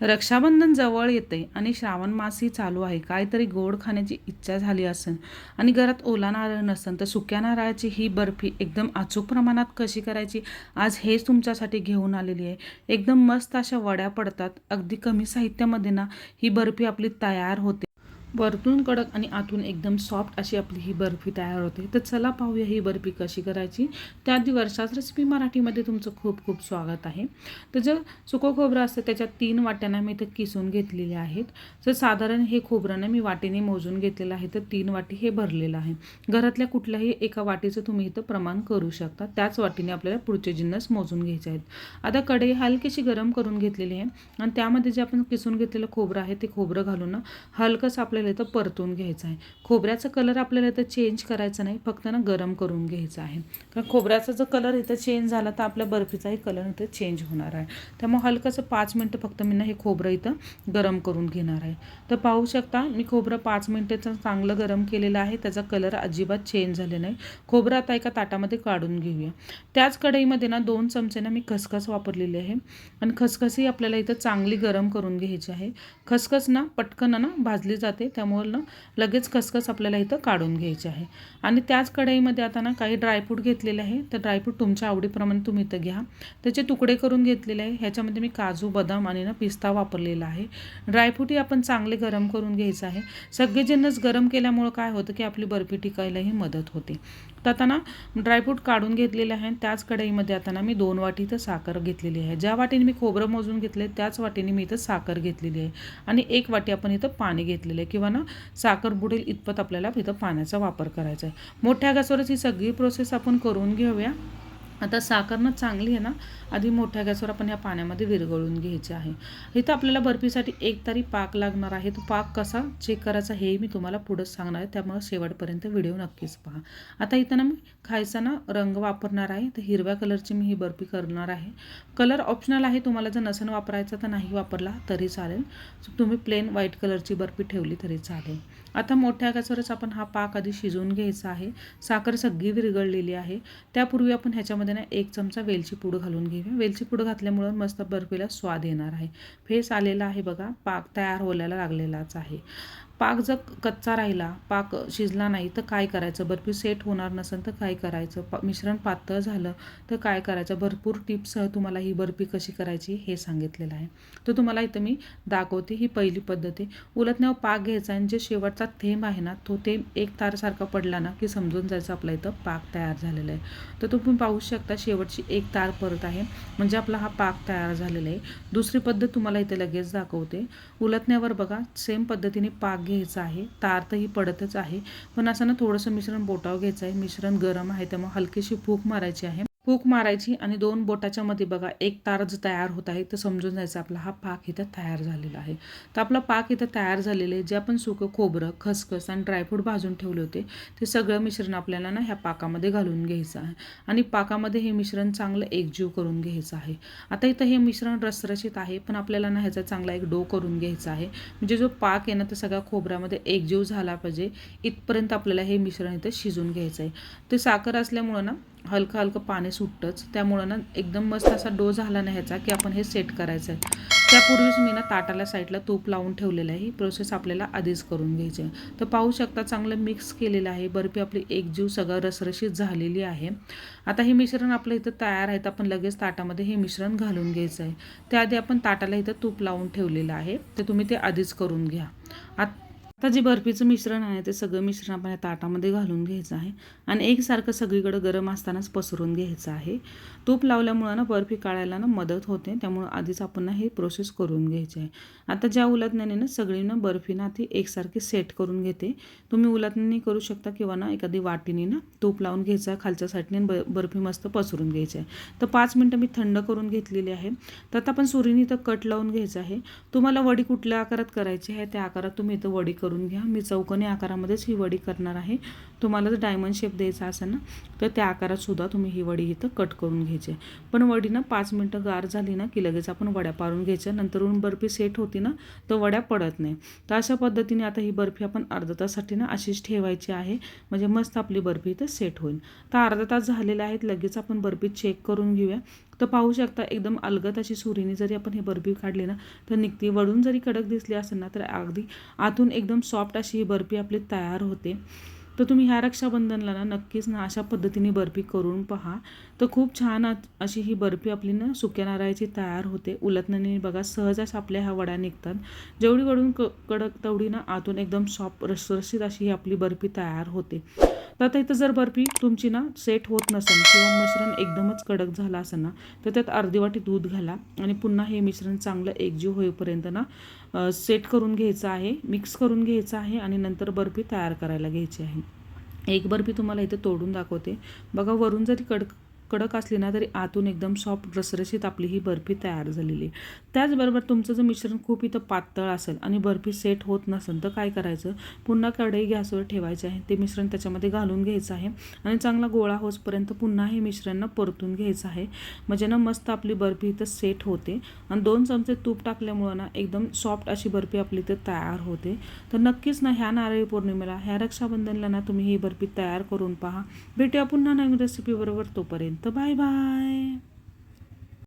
रक्षाबंधन जवळ येते आणि श्रावण मासही चालू आहे. काहीतरी गोड खाण्याची इच्छा झाली असेल आणि घरात ओला नारळ नसेल तर सुक्या नारळाची ही बर्फी एकदम अचूक प्रमाणात कशी करायची आज हेच तुमच्यासाठी घेऊन आलेली आहे. एकदम मस्त अशा वड्या पडतात. अगदी कमी साहित्यामध्ये ना ही बर्फी आपली तयार होते. वरतून कडक आणि आतून एकदम सॉफ्ट अशी आपली ही बर्फी तयार होते. तर चला पाहूया ही बर्फी कशी करायची. त्याआधी वर्षाच रेसिपी मराठीमध्ये तुमचं खूप खूप स्वागत आहे. तर जर सुकं खोबरं असतं त्याच्यात तीन वाट्यांना मी इथं किसून घेतलेले आहेत. तर साधारण हे खोबरं मी वाटीने मोजून घेतलेलं आहे तर तीन वाटी हे भरलेलं आहे. घरातल्या कुठल्याही एका वाटीचं तुम्ही इथं प्रमाण करू शकता. त्याच वाटीने आपल्याला पुढचे जिन्नस मोजून घ्यायचे आहेत. आता कढई हलकीशी गरम करून घेतलेली आहे. आणि त्यामध्ये जे आपण किसून घेतलेलं खोबरं आहे ते खोबरं घालून ना आपलं आपल्याला इथं परतून घ्यायचं आहे. खोबऱ्याचा कलर आपल्याला इथं चेंज करायचा नाही. फक्त ना गरम करून घ्यायचा आहे. कारण खोबऱ्याचा जर कलर इथं चेंज झाला तर आपल्या बर्फीचाही कलर इथं चेंज होणार आहे. त्यामुळे हलकंसं पाच मिनटं फक्त मी ना हे खोबरं इथं गरम करून घेणार आहे. तर पाहू शकता मी खोबरं पाच मिनटाचं चांगलं गरम केलेलं आहे. त्याचा कलर अजिबात चेंज झाले नाही. खोबरं आता एका ताटामध्ये काढून घेऊया. त्याच कढईमध्ये ना दोन चमचे ना मी खसखस वापरलेली आहे. आणि खसखसही आपल्याला इथं चांगली गरम करून घ्यायची आहे. खसखस ना पटकन ना भाजली जाते. त्यामुळे ना लगेच खसखस आपल्याला इथं काढून घ्यायची आहे. आणि त्याच कढईमध्ये आता ना काही ड्रायफ्रूट घेतलेले आहे. तर ड्रायफ्रूट तुमच्या आवडीप्रमाणे तुम्ही इथं घ्या. त्याचे तुकडे करून घेतलेले आहे. ह्याच्यामध्ये मी काजू बदाम आणि ना पिस्ता वापरलेला आहे. ड्रायफ्रूटही आपण चांगले गरम करून घ्यायचं आहे. सगळे जिन्नस गरम केल्यामुळं काय होतं की आपली बर्फी टिकायलाही मदत होते. तर आता ना ड्रायफ्रूट काढून घेतलेले आहे. त्याच कढईमध्ये आता ना मी दोन वाटी इथं साखर घेतलेली आहे. ज्या वाटीने मी खोबरं मोजून घेतले त्याच वाटीने मी इथं साखर घेतलेली आहे. आणि एक वाटी आपण इथं पाणी घेतलेलं आहे. किंवा ना साखर बुडेल इतपत आपल्याला इथं पाण्याचा वापर करायचा आहे. मोठ्या गॅसवरच ही सगळी प्रोसेस आपण करून घेऊया. आता साखर ना चांगली आहे ना आधी मोठ्या गॅसवर आपण या पाण्यामध्ये विरघळून घ्यायचे आहे. इथं आपल्याला बर्फीसाठी एक तरी पाक लागणार आहे. तो पाक कसा चेक करायचा हे मी तुम्हाला पुढंच सांगणार आहे. त्यामुळे शेवटपर्यंत व्हिडिओ नक्कीच पहा. आता इथं ना मी खायचा ना रंग वापरणार आहे. तर हिरव्या कलरची मी ही बर्फी करणार आहे. कलर ऑप्शनल आहे. तुम्हाला जर नसन वापरायचा तर नाही वापरला तरी चालेल. तुम्ही प्लेन व्हाईट कलरची बर्फी ठेवली तरी चालेल. आता मोठ्या गॅसवरच आपण हा पाक आधी शिजवून घ्यायचा आहे. साखर सगळी विरघळलेली आहे. त्यापूर्वी आपण ह्याच्यामध्ये ना एक चमचा वेलची पूड घालून घेऊया. वेलची पूड घातल्यामुळं मस्त बर्फीला स्वाद येणार आहे. फेस आलेला आहे बघा. पाक तयार होल्याला लागलेलाच आहे. पाक जर कच्चा राहिला पाक शिजला नाही तर काय करायचं? बर्फी सेट होणार नसेल तर काय करायचं? पा मिश्रण पातळ झालं तर काय करायचं? भरपूर टिप्ससह तुम्हाला ही बर्फी कशी करायची हे सांगितलेलं आहे. तर तुम्हाला इथं मी दाखवते ही पहिली पद्धत आहे. उलटण्यावर पाक घ्यायचा आणि जे शेवटचा थेंब आहे ना तो थेंब एक तारसारखा पडला ना की समजून जायचं आपला इथं पाक तयार झालेला आहे. तर तुम्ही पाहू शकता शेवटची एक तार परत आहे म्हणजे आपला हा पाक तयार झालेला आहे. दुसरी पद्धत तुम्हाला इथे लगेच दाखवते. उलटण्यावर बघा सेम पद्धतीने पाक घ्यायचं आहे. तार तर ही पडतच आहे. पण असं ना थोडंसं मिश्रण बोटावर घ्यायचं आहे. मिश्रण गरम आहे. त्यामुळे हलकीशी फूक मारायची आहे. हूक मारायची आणि दोन बोटाच्या मध्ये बघा एक तार जो तयार होत आहे तर समजून जायचं आपला हा पाक इथं तयार झालेला आहे. तर आपला पाक इथं तयार झालेलं आहे जे आपण सुकं खोबरं खसखस आणि ड्रायफ्रूट भाजून ठेवले होते ते सगळं मिश्रण आपल्याला ना ह्या पाकामध्ये घालून घ्यायचं आहे. आणि पाकामध्ये हे मिश्रण चांगलं एकजीव करून घ्यायचं आहे. आता इथं हे मिश्रण रसरशीत आहे पण आपल्याला ना ह्याचा चांगला एक डो करून घ्यायचा आहे. म्हणजे जो पाक आहे ना तो सगळ्या खोबऱ्यामध्ये एकजीव झाला पाहिजे इथपर्यंत आपल्याला हे मिश्रण इथं शिजून घ्यायचं आहे. ते साखर असल्यामुळं ना हलकं हलकं पाणी सुटतंच. त्यामुळं ना एकदम मस्त असा डो झाला नाही ह्याचा की आपण हे सेट करायचं आहे त्यापूर्वीच मी ना ताटाला साईडला तूप लावून ठेवलेलं आहे. ही प्रोसेस आपल्याला आधीच करून घ्यायची आहे. तर पाहू शकता चांगलं मिक्स केलेलं आहे. बर्फी आपली एकजीव सगळं रसरशीत झालेली आहे. आता हे मिश्रण आपलं इथं तयार आहे तर आपण लगेच ताटामध्ये हे मिश्रण घालून घ्यायचं आहे त्याआधी आपण ताटाला इथं तूप लावून ठेवलेलं आहे. तर तुम्ही ते आधीच करून घ्या. आत आता जे बर्फीचं मिश्रण आहे ते सगळं मिश्रण आपण या ताटामध्ये घालून घ्यायचं आहे. आणि एकसारखं सगळीकडं गरम असतानाच पसरून घ्यायचं आहे. तूप लावल्यामुळं ना बर्फी काढायला ना मदत होते त्यामुळं आधीच आपण ना हे प्रोसेस करून घ्यायची आहे. आता ज्या उलटण्याने ना सगळी ना बर्फी ना ती एकसारखी सेट करून घेते. तुम्ही उलटणी करू शकता किंवा ना एखादी वाटीने ना तूप लावून घ्यायचं आहे खालच्या साईडने ब बर्फी मस्त पसरून घ्यायची आहे. तर पाच मिनटं मी थंड करून घेतलेली आहे. तर आता आपण सुरीने इथं कट लावून घ्यायचं आहे. तुम्हाला वडी कुठल्या आकारात करायची आहे त्या आकारात तुम्ही इथं वडी करून घ्या. मी चौकोनी आकारामध्येच ही वडी करणार आहे. तुम्हाला जर डायमंड शेप द्यायचा असेल ना तर त्या आकारात सुद्धा तुम्ही ही वडी इथं कट करून घ्यायची पण वडी ना पाच मिनटं गार झाली ना की लगेच आपण वड्या पारून घ्यायच्या. नंतरून बर्फी सेट होती ना तर वड्या पडत नाही. तर अशा पद्धतीने आता ही बर्फी आपण अर्धा तासासाठी ना अशीच ठेवायची आहे. म्हणजे मस्त आपली बर्फी इथं सेट होईल. तर अर्धा तास झालेले आहेत. लगेच आपण बर्फी चेक करून घेऊया. तर पाहू शकता एकदम अलगद अशी सुरीने जरी आपण हे बर्फी काढली ना तर निघते. वडून जरी कडक दिसली असेल ना तर अगदी आतून एकदम सॉफ्ट अशी ही बर्फी आपली तयार होते. तर तुम्ही ह्या रक्षाबंधनला ना नक्कीच ना अशा पद्धतीने बर्फी करून पहा. तर खूप छान अशी ही बर्फी आपली ना सुक्या नारळाची तयार होते. उलटण्याने बघा सहजच आपल्या ह्या वड्या निघतात. जेवढी वडून क कडक तेवढी ना आतून एकदम सॉफ्ट रसरशीत अशी ही आपली बर्फी तयार होते. तर आता इथं जर बर्फी तुमची ना सेट होत नसेल किंवा मिश्रण एकदमच कडक झालं असेल ना तर त्यात अर्धी वाटी दूध घाला आणि पुन्हा हे मिश्रण चांगलं एकजीव होईपर्यंत ना सेट करून घ्यायचं आहे मिक्स करून घ्यायचं आहे आणि नंतर बर्फी तयार करायला घ्यायची आहे. एक बर्फी तुम्हाला इथे तोडून दाखवते. बघा वरून जरी कडक कडक असली ना तरी आतून एकदम सॉफ्ट रसरशीत आपली ही बर्फी तयार झालेली आहे. त्याचबरोबर तुमचं जर मिश्रण खूप इथं पातळ असेल आणि बर्फी सेट होत नसेल तर काय करायचं? पुन्हा कढई गॅसवर ठेवायचे आहे. ते मिश्रण त्याच्यामध्ये घालून घ्यायचं आहे आणि चांगला गोळा होसपर्यंत पुन्हा हे मिश्रण ना परतून घ्यायचं आहे. म्हणजे ना मस्त आपली बर्फी इथं सेट होते. आणि दोन चमचे तूप टाकल्यामुळं ना एकदम सॉफ्ट अशी बर्फी आपली इथं तयार होते. तर नक्कीच ना ह्या नारळी पौर्णिमेला ह्या रक्षाबंधनला ना तुम्ही ही बर्फी तयार करून पहा. भेटूया पुन्हा नवीन रेसिपी बरोबर तोपर्यंत बाय बाय